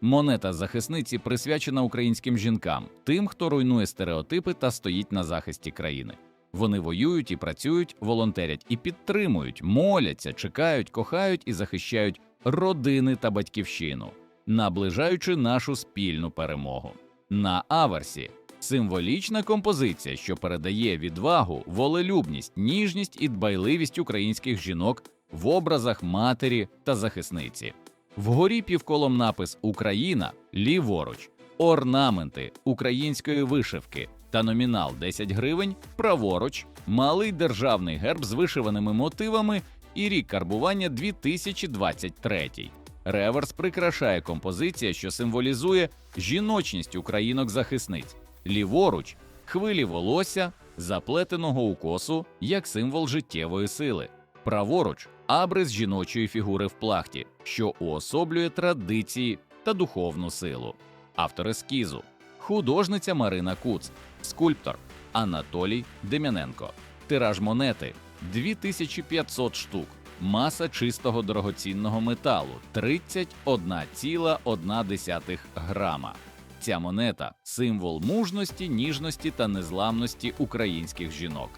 Монета захисниці присвячена українським жінкам, тим, хто руйнує стереотипи та стоїть на захисті країни. Вони воюють і працюють, волонтерять і підтримують, моляться, чекають, кохають і захищають родини та батьківщину, наближаючи нашу спільну перемогу. На аверсі символічна композиція, що передає відвагу, волелюбність, ніжність і дбайливість українських жінок в образах матері та захисниці. Вгорі півколом напис Україна ліворуч, орнаменти української вишивки та номінал 10 гривень, праворуч, малий державний герб з вишиваними мотивами і рік карбування 2023. Реверс прикрашає композиція, що символізує жіночність українок-захисниць. Ліворуч хвилі волосся, заплетеного у косу як символ життєвої сили. Праворуч абрис жіночої фігури в плахті, що уособлює традиції та духовну силу. Автор ескізу художниця Марина Куц, скульптор Анатолій Дем'яненко. Тираж монети 2500 штук. Маса чистого дорогоцінного металу 31,1 грама. Ця монета символ мужності, ніжності та незламності українських жінок.